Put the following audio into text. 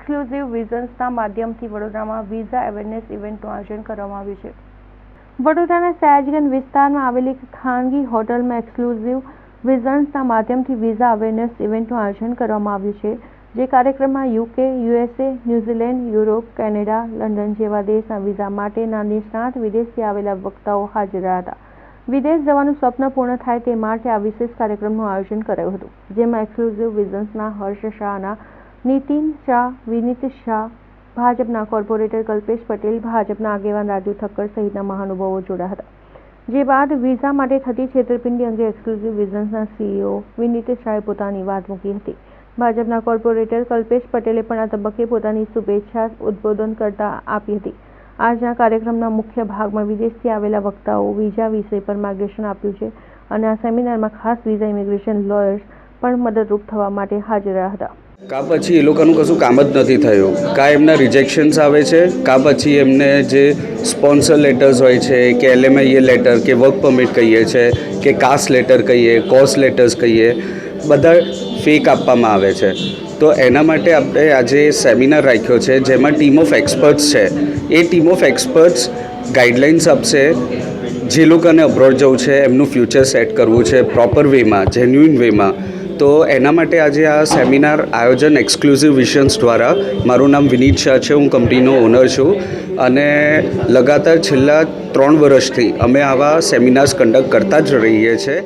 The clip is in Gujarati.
એક્સક્લુઝિવ વિઝન્સના માધ્યમથી વડોદરામાં વિઝા અવેરનેસ ઇવેન્ટનું આયોજન કરવામાં આવ્યું છે. વડોદરાના સયાજગંજ વિસ્તારમાં આવેલી ખાનગી હોટલમાં એક્સક્લુઝિવ વિઝન્સના માધ્યમથી વિઝા અવેરનેસ ઇવેન્ટનું આયોજન કરવામાં આવ્યું છે. જે કાર્યક્રમમાં UK USA New Zealand Europe Canada London જેવા દેશના વિઝા માટેના નિષ્ણાત વિદેશથી આવેલા વક્તાઓ હાજર હતા. વિદેશ જવાનું સ્વપ્ન પૂર્ણ થાય તે માટે આ વિશેષ કાર્યક્રમનું આયોજન કરાયું હતું, જેમાં એક્સક્લુઝિવ વિઝન્સના હર્ષ શાહના નીતિન શાહ, વિનીત શાહ, ભાજપના કોર્પોરેટર કલ્પેશ પટેલ, ભાજપના આગેવાન રાજુ ઠક્કર સહિતના મહાનુભાવો જોડાયા હતા. જે બાદ વિઝા માટે થતી છેતરપિંડી અંગે એક્સક્લુઝિવ વિઝન્સના સીઈઓ વિનીત શાહે પોતાની વાત મૂકી હતી. ભાજપના કોર્પોરેટર કલ્પેશ પટેલે પણ આ તબક્કે પોતાની શુભેચ્છા ઉદ્બોધન કરતા આપી હતી. આજના કાર્યક્રમના મુખ્ય ભાગમાં વિદેશથી આવેલા વક્તાઓ વિઝા વિષય પર માર્ગદર્શન આપ્યું છે અને આ સેમિનારમાં ખાસ વિઝા ઇમિગ્રેશન લોયર્સ પણ મદદરૂપ થવા માટે હાજર રહ્યા હતા. કા પછી એ લોકોનું કશું કામ જ નથી થયું. કા એમના રિજેક્શન્સ આવે છે, કા પછી એમને જે સ્પોન્સર લેટર્સ હોય છે, કે એલએમઆઈએ લેટર કે વર્ક પરમિટ કહીએ છે, કે કાસ્ટ લેટર કહીએ કોસ્ટ લેટર્સ કહીએ, બધા ફેક આપવામાં આવે છે. તો એના માટે આપણે આજે સેમિનાર રાખ્યો છે, જેમાં ટીમ ઓફ એક્સપર્ટ્સ છે. એ ટીમ ઓફ એક્સપર્ટ્સ ગાઈડલાઇન્સ આપશે. જે લોકોને અબ્રોડ જવું છે, એમનું ફ્યુચર સેટ કરવું છે પ્રોપર વેમાં જેન્યુઇન વેમાં તો એના માટે આજે આ સેમિનાર આયોજન એક્સક્લુઝિવ વિઝન્સ દ્વારા મારું નામ વિનીત શાહ છે, હું કંપનીનો ઓનર છું અને લગાતાર છેલ્લા ત્રણ વર્ષથી અમે આવા સેમિનાર્સ કન્ડક્ટ કરતા જ રહીએ છીએ.